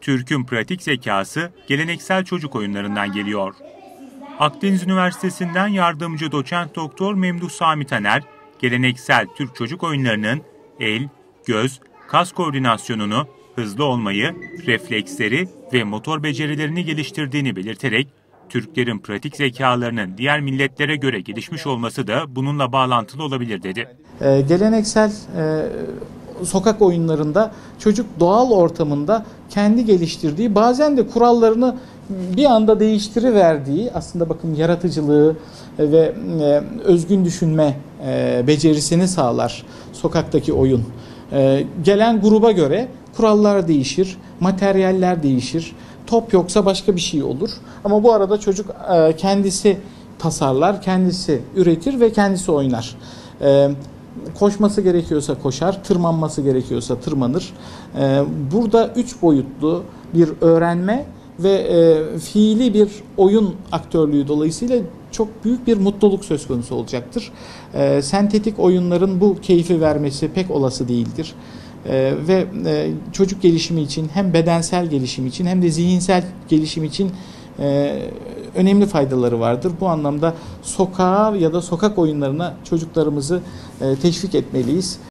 Türk'ün pratik zekası geleneksel çocuk oyunlarından geliyor. Akdeniz Üniversitesi'nden yardımcı doçent doktor Memduh Sami Taner, geleneksel Türk çocuk oyunlarının el, göz, kas koordinasyonunu, hızlı olmayı, refleksleri ve motor becerilerini geliştirdiğini belirterek, Türklerin pratik zekalarının diğer milletlere göre gelişmiş olması da bununla bağlantılı olabilir dedi. Ee, geleneksel e, sokak oyunlarında çocuk doğal ortamında kendi geliştirdiği bazen de kurallarını bir anda değiştiriverdiği aslında bakın yaratıcılığı ve e, özgün düşünme e, becerisini sağlar sokaktaki oyun. E, gelen gruba göre kurallar değişir, materyaller değişir. Top yoksa başka bir şey olur. Ama bu arada çocuk kendisi tasarlar, kendisi üretir ve kendisi oynar. Koşması gerekiyorsa koşar, tırmanması gerekiyorsa tırmanır. E, burada üç boyutlu bir öğrenme ve e, fiili bir oyun aktörlüğü dolayısıyla çok büyük bir mutluluk söz konusu olacaktır. E, sentetik oyunların bu keyfi vermesi pek olası değildir. E, ve e, çocuk gelişimi için hem bedensel gelişim için hem de zihinsel gelişim için e, önemli faydaları vardır. Bu anlamda sokağa ya da sokak oyunlarına çocuklarımızı e, teşvik etmeliyiz.